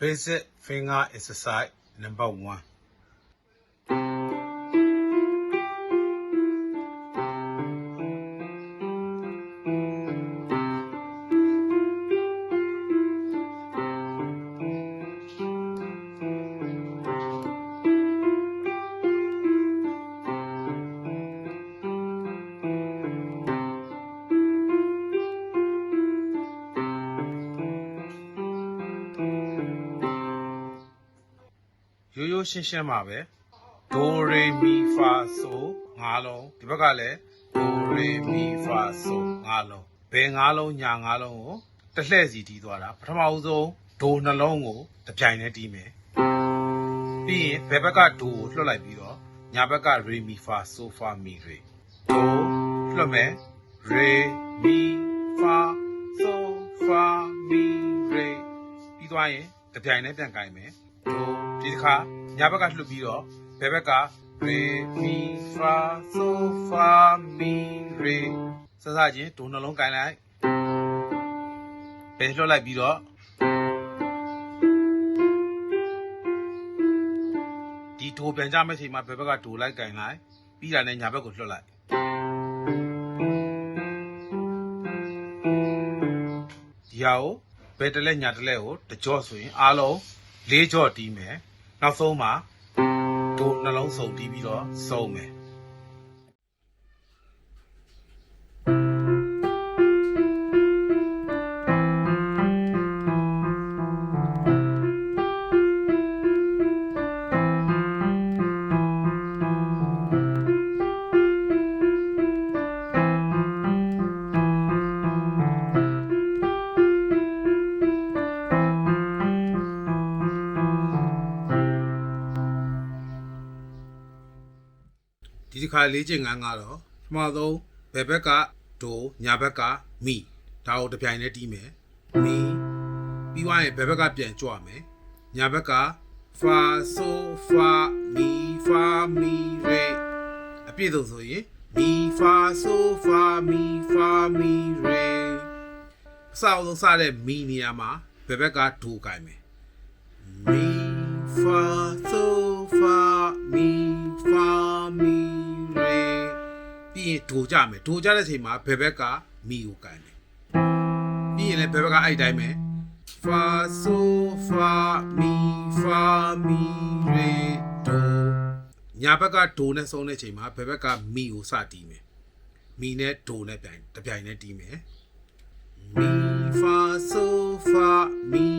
Basic finger exercise number one. ရိုးရိုးရှင်းရှင်းပါပဲဒိုရေမီဖာဆိုငါးလုံးဒီဘက်ကလည်းဒိုရေမီဖာဆိုငါးလုံးဘယ်ငါးလုံးညာငါးလုံးကိုတစ်လှည့်စီတီးသွားတာပထမဦးဆုံးဒိုနှလုံးကိုတစ်ပြိုင်နဲ့တီးမယ်ပြီးရင်ဘယ်ဘက်ကဒိုကိုလွှတ်လိုက်ပြီးတော့ညာဘက်ကရေမီဖာဆိုဖာမီရေဒိုလွှတ်မယ်ရေမီဖာဆိုဖာမီရေပြီးသွားရင်တစ်ပြိုင်နဲ့ပြန်ကြိုင်မယ်ဒိုဒီတစ်ခါ ညာဘက်ကလွှတ်ပြီးတော့ဘယ်ဘက်ကရေမီဖာဆိုဖာမီရေစစချင်းဒိုနှလုံးကြိုင်လိုက်ပဲလွှတ်လိုက်ပြီးတော့ဒီဒိုပြန်ကြမယ့်ချိန်မှာဘယ်ဘက်ကဒိုလိုက်ကြိုင်လိုက်ပြီးတာနဲ့ညာဘက်ကိုလွှတ်လိုက်ဒီဟာကိုဘယ်တစ်လက်ညာတစ်လက်ကိုတကြော့ဆိုရင်အားလုံး၄ကြော့တီးမယ် နောက်ဆုံးမှာဒိုနှလုံးစုံတီးပြီးတော့စုံမယ် ဒီတစ်ခါလေးကျင်ငန်းကတော့ပထမဆုံးဘယ်ဘက်ကဒိုညာဘက်ကမီဒါကိုတစ်ပြိုင်နဲ့တီးမယ်မီပြီးသွားရင်ဘယ်ဘက်ကပြန်ကြွမယ်ညာဘက်ကဖာဆိုဖာမီဖာမီရေအပြည့်စုံဆိုရင်မီဖာဆိုဖာမီဖာမီရေအစအောင်ဆုံးစတဲ့မီနေရာမှာဘယ်ဘက်ကဒိုကိုင်မယ် mi fa so fa mi fa mi re ပြီးရင်ဒိုကြမယ်ဒိုကြတဲ့ချိန်မှာဘယ်ဘက်ကမီကိုကန်တယ်ပြီးရင်လည်းဘယ်ဘက်ကအဲ့တိုင်းပဲ fa so fa mi fa mi re do ညာဘက်ကဒိုနဲ့ဆုံးတဲ့ချိန်မှာဘယ်ဘက်ကမီကိုစတီးမယ်မီနဲ့ဒိုနဲ့ပြိုင်တစ်ပြိုင်နဲ့တီးမယ် mi fa so fa mi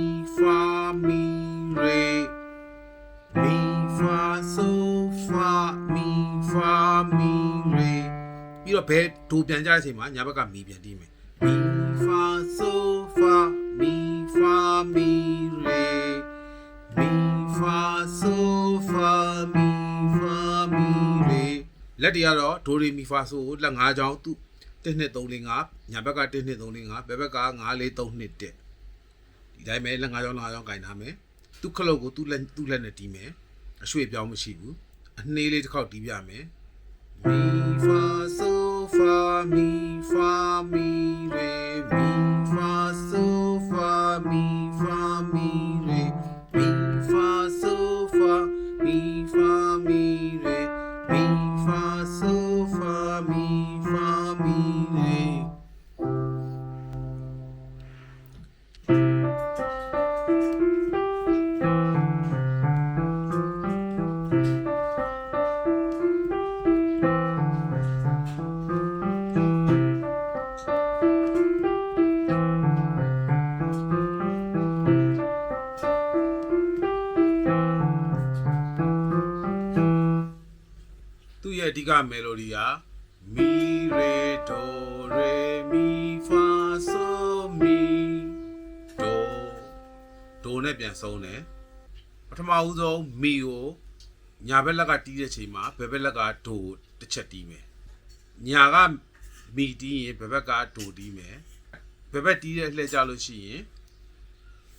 ဘယ်ဒိုပြန်ကြတဲ့အချိန်မှာညာဘက်ကမီပြန်တီးမယ် mi fa so fa mi fa mi re mi fa so fa mi fa mi re လက်တွေကတော့ဒိုရီမီဖာဆိုကိုလက်၅ချောင်းသူ1 2 3 4 5ညာဘက်က1 2 3 4 5ဘယ်ဘက်က9 4 3 2 1ဒီတိုင်းပဲလက်၅ချောင်း၅ချောင်းကင်ထားမယ်သူ့ခလုတ်ကိုသူ့လက်သူ့လက်နဲ့တီးမယ်အရွှေ့ပြောင်းမရှိဘူးအနှေးလေးတစ်ခေါက်တီးပြမယ်မီဖာဆို ဖာမီဖာ ဓိကမယ်လိုဒီကမီရေဒိုရေမီဖာဆိုမီဒိုဒိုနဲ့ပြန်ဆုံးတယ်ပထမဦးဆုံးမီကိုညာဘက်လက်ကတီးတဲ့ချိန်မှာဘယ်ဘက်လက်ကဒိုတစ်ချက်တီးမယ်ညာကမီတီးရင်ဘယ်ဘက်ကဒိုတီးမယ်ဘယ်ဘက်တီးတဲ့လှည့်ကြလို့ရှိရင်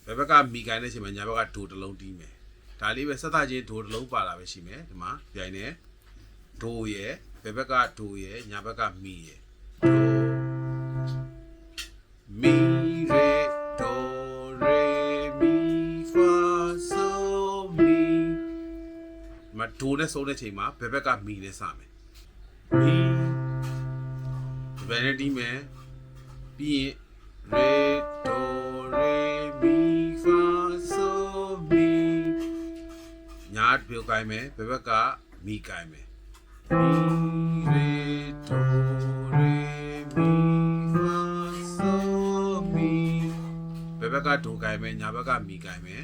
ဘယ်ဘက်ကမီကိုင်းတဲ့ချိန်မှာညာဘက်ကဒိုတစ်လုံးတီးမယ်ဒါလေးပဲစသချင်းဒိုတစ်လုံးပါလာပဲရှိမယ်ဒီမှာပြိုင်နေ ဒိုရယ်ဘယ်ဘက်ကဒိုရယ်ညာဘက်ကမီရယ်မီရေဒိုရေမီဖာဆိုမီမဒိုနဲ့ဆုံးတဲ့ချိန်မှာဘယ်ဘက်ကမီနဲ့စမယ်မီဘယ်နဲ့ဒီမယ်ပြီးရင်ရေဒိုရေမီဖာဆိုမီညာဘယ်ကိုင်မယ်ဘယ်ဘက်ကမီကိုင်မယ် ဘယ်ဘက်ကဒိုကိုင်းမယ်ညာဘက်ကမီကိုင်းမယ်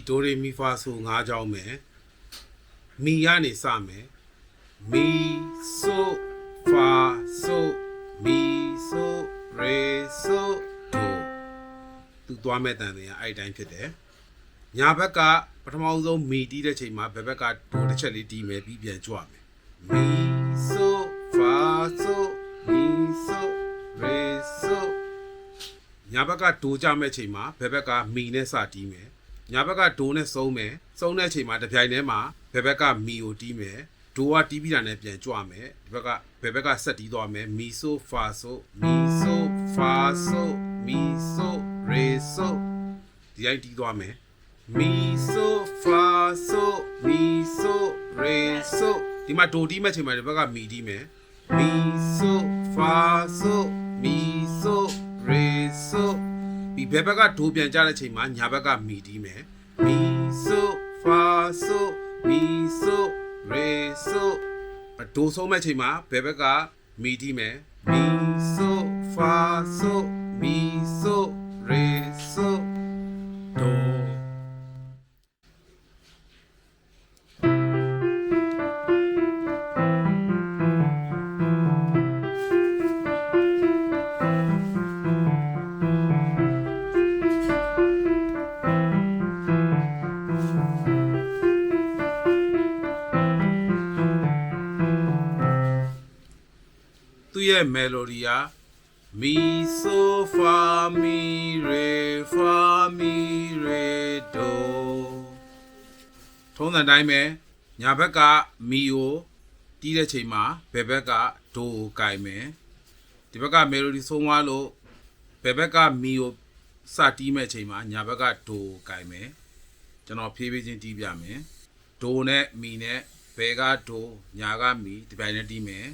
ဒီဒိုရေမီဖာဆို၅ကြောင်းမယ်မီကနေစမယ်မီဆိုဖာဆိုမီဆိုရေဆိုဒိုသူသွားမဲ့တန်တယ်အဲ့ဒီတိုင်းဖြစ်တယ်ညာဘက်ကပထမဆုံးမီတီးတဲ့ချိန်မှာဘယ်ဘက်ကဒိုတစ်ချက်လေးတီးမယ်ပြီးပြန်ကြွမယ်မီဆိုဖာဆိုမီဆိုရေဆိုညာဘက်ကဒိုကြမဲ့ချိန်မှာဘယ်ဘက်ကမီနဲ့စတီးမယ် ညာဘက်ကဒိုနဲ့စုံးမယ်စုံးတဲ့ချိန်မှာတစ်ပြိုင်တည်းမှာဘယ်ဘက်ကမီကိုတီးမယ်ဒိုကတီးပြီးတာနဲ့ပြန်ကြွမယ်ဒီဘက်ကဘယ်ဘက်ကဆက်တီးသွားမယ်မီဆိုဖာဆိုမီဆိုဖာဆိုမီဆိုရေဆိုဒီတိုင်းတီးသွားမယ်မီဆိုဖာဆိုမီဆိုရေဆိုဒီမှာဒိုတီးမဲ့ချိန်မှာဒီဘက်ကမီတီးမယ်မီဆိုဖာဆိုမီဆိုရေဆို ဒီဘယ်ဘက်ကဒိုးပြန်ကြတဲ့ချိန်မှာညာဘက်ကမီတီးမယ်မီဆိုဖာဆိုမီဆိုရေဆိုဒိုးဆုံးမဲ့ချိန်မှာဘယ်ဘက်ကမီတီးမယ်မီဆိုဖာဆိုမီဆိုရေဆို သူ့ရဲ့ melody က mi so fa mi re fa mi re do ထုံးစံတိုင်းပဲညာဘက်ကမီကိုတီးတဲ့ချိန်မှာဘယ်ဘက်ကဒိုကိုကင်မယ်ဒီဘက်က melody ဆုံးသွားလို့ဘယ်ဘက်ကမီကိုစတီးမဲ့ချိန်မှာညာဘက်ကဒိုကိုကင်မယ်ကျွန်တော်ဖြည်းဖြည်းချင်းတီးပြမယ်ဒိုနဲ့မီနဲ့ဘယ်ကဒိုညာကမီဒီပိုင်းနဲ့တီးမယ်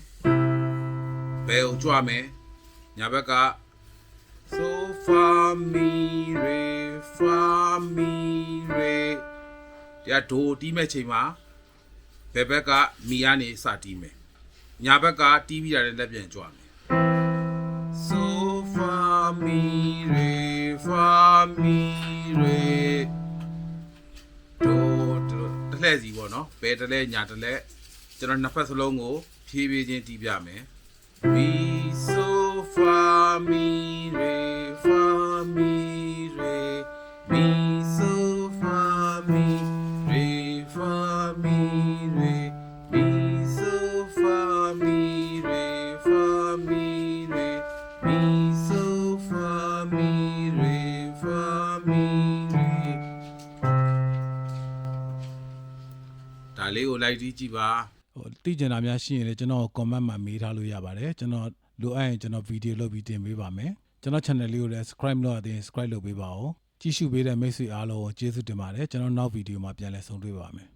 ဘယ်ကိုကြွမယ်ညာဘက်က so fa mi re fa mi re တရားဒိုတီးမဲ့ချိန်မှာဘယ်ဘက်ကမီကနေစတီးမယ်ညာဘက်ကတီးပြီးတာလည်းလက်ပြန်ကြွမယ် so fa mi re fa mi re ဒိုဒိုတစ်လှည့်စီပေါ့နော်ဘယ်တစ်လဲညာတစ်လဲကျွန်တော်နှစ်ဖက်စလုံးကိုဖြည်းဖြည်းချင်းတီးပြမယ် Mi so fa mi re fa mi re mi so fa mi re fa mi re mi so fa mi re fa mi re mi so fa mi re fa mi re ဒါလေးကိုလိုက်ကြည့်ကြည့်ပါ ဟိုသိကျင်တာများရှိရင်လည်းကျွန်တော် comment မှာမေးထားလို့ရပါတယ်ကျွန်တော်လိုအပ်ရင်ကျွန်တော်ဗီဒီယိုလုပ်ပြီးတင်ပေးပါမယ်ကျွန်တော် channel လေးကိုလည်း subscribe လုပ်ရသေးရင် subscribe လုပ်ပေးပါဦးကြည့်ရှုပေးတဲ့မိတ်ဆွေအားလုံးကိုကျေးဇူးတင်ပါတယ်ကျွန်တော်နောက်ဗီဒီယိုမှာပြန်လည်ဆုံတွေ့ပါမယ်